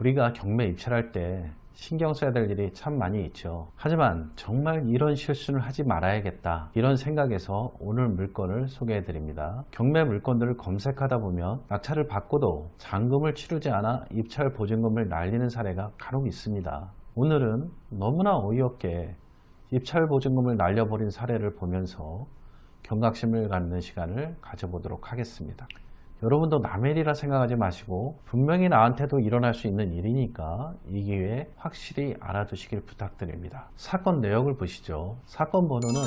우리가 경매 입찰할 때 신경 써야 될 일이 참 많이 있죠. 하지만 정말 이런 실수는 하지 말아야겠다. 이런 생각에서 오늘 물건을 소개해 드립니다. 경매 물건들을 검색하다 보면 낙찰을 받고도 잔금을 치르지 않아 입찰 보증금을 날리는 사례가 간혹 있습니다. 오늘은 너무나 어이없게 입찰 보증금을 날려버린 사례를 보면서 경각심을 갖는 시간을 가져보도록 하겠습니다. 여러분도 남의 일이라 생각하지 마시고 분명히 나한테도 일어날 수 있는 일이니까 이 기회에 확실히 알아두시길 부탁드립니다. 사건 내역을 보시죠. 사건 번호는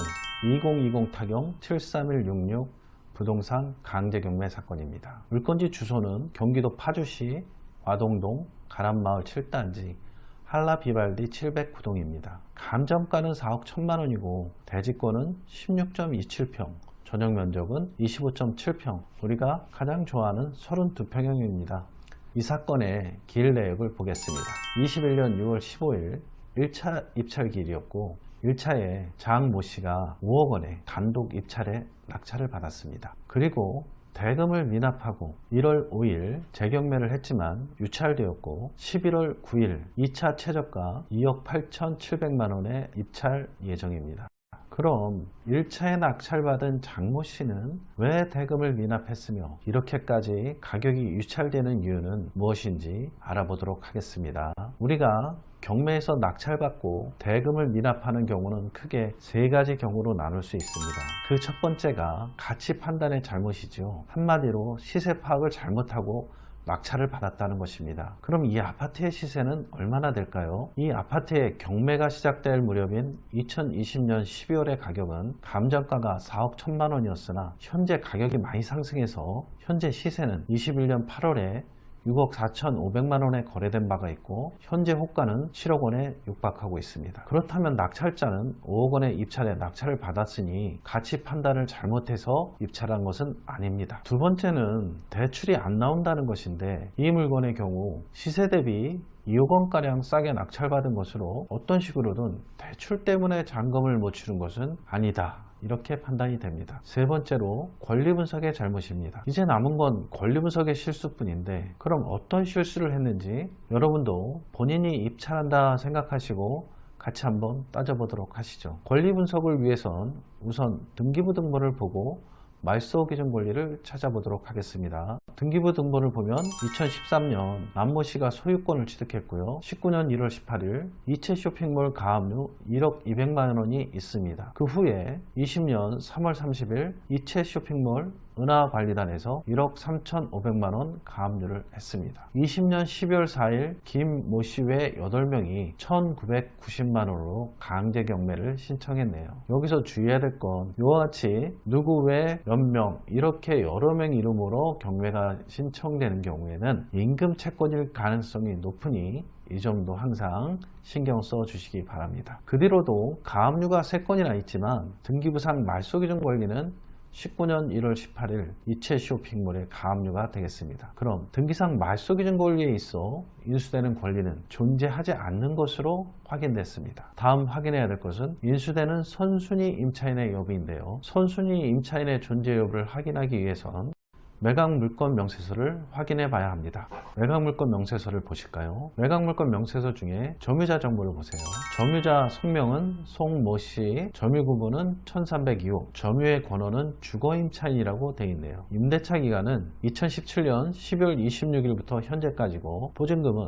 2020 타경 73166 부동산 강제 경매 사건입니다. 물건지 주소는 경기도 파주시 와동동 가람마을 7단지 한라 비발디 709동입니다. 감정가는 4억 1천만 원이고 대지권은 16.27평, 전용 면적은 25.7평, 우리가 가장 좋아하는 32평형입니다. 이 사건의 길 내역을 보겠습니다. 21년 6월 15일 1차 입찰길이었고 1차에 장 모 씨가 5억 원의 단독 입찰에 낙찰을 받았습니다. 그리고 대금을 미납하고 1월 5일 재경매를 했지만 유찰되었고 11월 9일 2차 최저가 2억 8,700만 원에 입찰 예정입니다. 그럼 1차에 낙찰받은 장모 씨는 왜 대금을 미납했으며 이렇게까지 가격이 유찰되는 이유는 무엇인지 알아보도록 하겠습니다. 우리가 경매에서 낙찰받고 대금을 미납하는 경우는 크게 세 가지 경우로 나눌 수 있습니다. 그 첫 번째가 가치 판단의 잘못이죠. 한마디로 시세 파악을 잘못하고 낙찰을 받았다는 것입니다. 그럼 이 아파트의 시세는 얼마나 될까요? 이 아파트의 경매가 시작될 무렵인 2020년 12월의 가격은 감정가가 4억 1천만 원이었으나 현재 가격이 많이 상승해서 현재 시세는 21년 8월에 6억 4천5백만 원에 거래된 바가 있고 현재 호가는 7억 원에 육박하고 있습니다. 그렇다면 낙찰자는 5억 원의 입찰에 낙찰을 받았으니 가치 판단을 잘못해서 입찰한 것은 아닙니다. 두 번째는 대출이 안 나온다는 것인데 이 물건의 경우 시세 대비 2억 원가량 싸게 낙찰받은 것으로 어떤 식으로든 대출 때문에 잔금을 못 치른 것은 아니다. 이렇게 판단이 됩니다. 세 번째로 권리 분석의 잘못입니다. 이제 남은 건 권리 분석의 실수뿐인데 그럼 어떤 실수를 했는지 여러분도 본인이 입찰한다 생각하시고 같이 한번 따져보도록 하시죠. 권리 분석을 위해선 우선 등기부 등본을 보고 말소 기준 권리를 찾아보도록 하겠습니다. 등기부 등본을 보면 2013년 남모 씨가 소유권을 취득했고요. 19년 1월 18일 이채 쇼핑몰 가압류 1억 200만 원이 있습니다. 그 후에 20년 3월 30일 이채 쇼핑몰 은하관리단에서 1억 3,500만 원 가압류를 했습니다. 20년 12월 4일 김 모씨 외 8명이 1,990만 원으로 강제 경매를 신청했네요. 여기서 주의해야 될 건 이와 같이 누구 외 몇 명 이렇게 여러 명 이름으로 경매가 신청되는 경우에는 임금 채권일 가능성이 높으니 이 점도 항상 신경 써 주시기 바랍니다. 그 뒤로도 가압류가 3건이나 있지만 등기부상 말소기준 권리는 19년 1월 18일 이채 쇼핑몰의 가압류가 되겠습니다. 그럼 등기상 말소 기준 권리에 있어 인수되는 권리는 존재하지 않는 것으로 확인됐습니다. 다음 확인해야 될 것은 인수되는 선순위 임차인의 여부인데요. 선순위 임차인의 존재 여부를 확인하기 위해선 매각 물건 명세서를 확인해 봐야 합니다. 매각 물건 명세서를 보실까요? 매각 물건 명세서 중에 점유자 정보를 보세요. 점유자 성명은 송모 씨, 점유 구분은 1302호, 점유의 권한은 주거임차인이라고 되어 있네요. 임대차 기간은 2017년 12월 26일부터 현재까지고 보증금은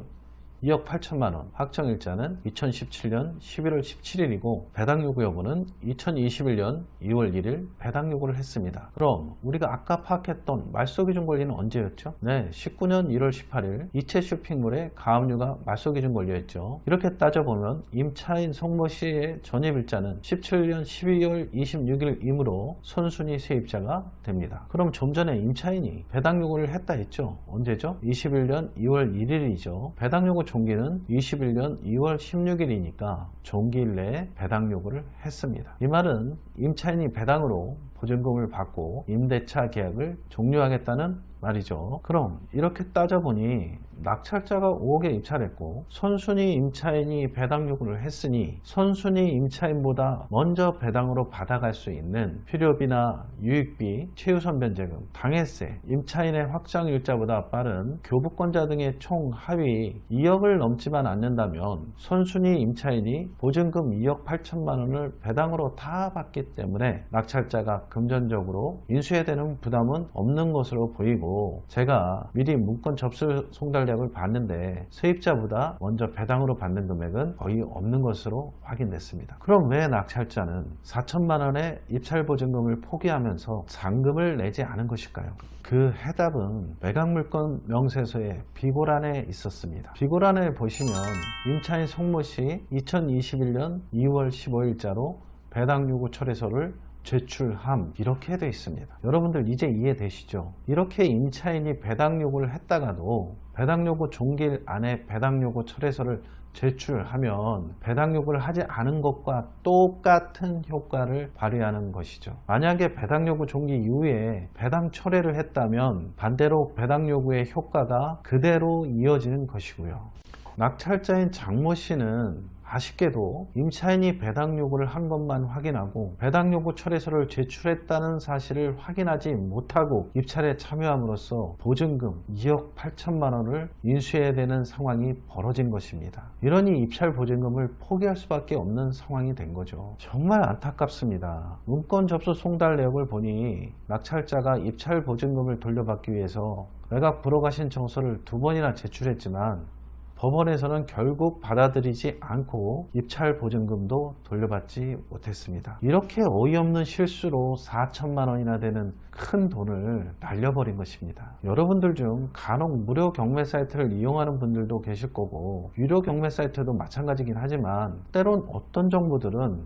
2억 8천만 원, 확정일자는 2017년 11월 17일이고 배당 요구 여부는 2021년 2월 1일 배당 요구를 했습니다. 그럼 우리가 아까 파악했던 말소기준 권리는 언제였죠? 네, 19년 1월 18일 이채 쇼핑몰의 가압류가 말소기준 권리였죠. 이렇게 따져보면 임차인 송모 씨의 전입일자는 17년 12월 26일이므로 선순위 세입자가 됩니다. 그럼 좀 전에 임차인이 배당 요구를 했다 했죠? 언제죠? 21년 2월 1일이죠. 배당 요구 종기는 21년 2월 16일이니까 종기일 내에 배당 요구를 했습니다. 이 말은 임차인이 배당으로 보증금을 받고 임대차 계약을 종료하겠다는 말이죠. 그럼 이렇게 따져보니 낙찰자가 5억에 입찰했고 선순위 임차인이 배당 요구를 했으니 선순위 임차인보다 먼저 배당으로 받아갈 수 있는 필요비나 유익비, 최우선 변제금, 당해세, 임차인의 확정 일자보다 빠른 교부권자 등의 총 하위 2억을 넘지만 않는다면 선순위 임차인이 보증금 2억 8천만 원을 배당으로 다 받기 때문에 낙찰자가 금전적으로 인수해야 되는 부담은 없는 것으로 보이고 제가 미리 문건 접수 송달 약을 봤는데 세입자보다 먼저 배당으로 받는 금액은 거의 없는 것으로 확인됐습니다. 그럼 왜 낙찰자는 4천만 원의 입찰 보증금을 포기하면서 잔금을 내지 않은 것일까요? 그 해답은 매각물건 명세서의 비고란에 있었습니다. 비고란에 보시면 임차인 송모 씨 2021년 2월 15일자로 배당 요구 철회서를 제출함 이렇게 되어 있습니다. 여러분들 이제 이해되시죠? 이렇게 임차인이 배당 요구를 했다가도 배당 요구 종길 안에 배당 요구 철회서를 제출하면 배당 요구를 하지 않은 것과 똑같은 효과를 발휘하는 것이죠. 만약에 배당 요구 종기 이후에 배당 철회를 했다면 반대로 배당 요구의 효과가 그대로 이어지는 것이고요. 낙찰자인 장모 씨는 아쉽게도 임차인이 배당 요구를 한 것만 확인하고 배당 요구 철회서를 제출했다는 사실을 확인하지 못하고 입찰에 참여함으로써 보증금 2억 8천만 원을 인수해야 되는 상황이 벌어진 것입니다. 이러니 입찰 보증금을 포기할 수밖에 없는 상황이 된 거죠. 정말 안타깝습니다. 문건 접수 송달 내역을 보니 낙찰자가 입찰 보증금을 돌려받기 위해서 매각 불허가 신청서를 두 번이나 제출했지만 법원에서는 결국 받아들이지 않고 입찰 보증금도 돌려받지 못했습니다. 이렇게 어이없는 실수로 4천만 원이나 되는 큰 돈을 날려버린 것입니다. 여러분들 중 간혹 무료 경매 사이트를 이용하는 분들도 계실 거고 유료 경매 사이트도 마찬가지긴 하지만 때론 어떤 정보들은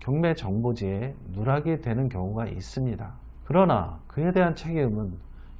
경매 정보지에 누락이 되는 경우가 있습니다. 그러나 그에 대한 책임은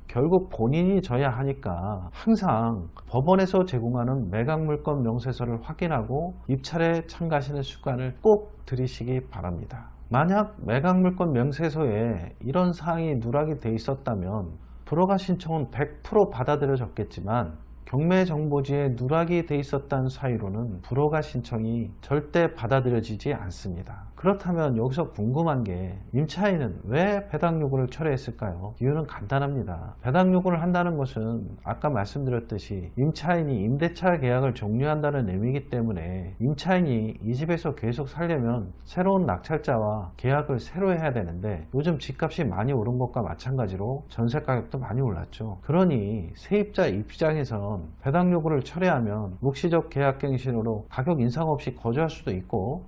결국 본인이 져야 하니까 항상 법원에서 제공하는 매각물건 명세서를 확인하고 입찰에 참가하시는 습관을 꼭 들이시기 바랍니다. 만약 매각물건 명세서에 이런 사항이 누락이 돼 있었다면 불허가 신청은 100% 받아들여졌겠지만 경매 정보지에 누락이 돼 있었다는 사유로는 불허가 신청이 절대 받아들여지지 않습니다. 그렇다면 여기서 궁금한 게 임차인은 왜 배당 요구를 철회했을까요? 이유는 간단합니다. 배당 요구를 한다는 것은 아까 말씀드렸듯이 임차인이 임대차 계약을 종료한다는 의미이기 때문에 임차인이 이 집에서 계속 살려면 새로운 낙찰자와 계약을 새로 해야 되는데 요즘 집값이 많이 오른 것과 마찬가지로 전세 가격도 많이 올랐죠. 그러니 세입자 입장에 선 배당 요구를 철회하면 묵시적 계약갱신으로 가격 인상 없이 거주할 수도 있고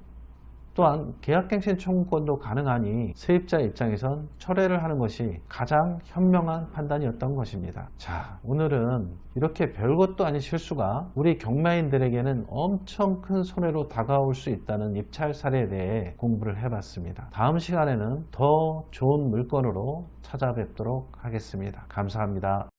또한 계약갱신 청구권도 가능하니 세입자 입장에선 철회를 하는 것이 가장 현명한 판단이었던 것입니다. 자, 오늘은 이렇게 별것도 아닌 실수가 우리 경매인들에게는 엄청 큰 손해로 다가올 수 있다는 입찰 사례에 대해 공부를 해봤습니다. 다음 시간에는 더 좋은 물건으로 찾아뵙도록 하겠습니다. 감사합니다.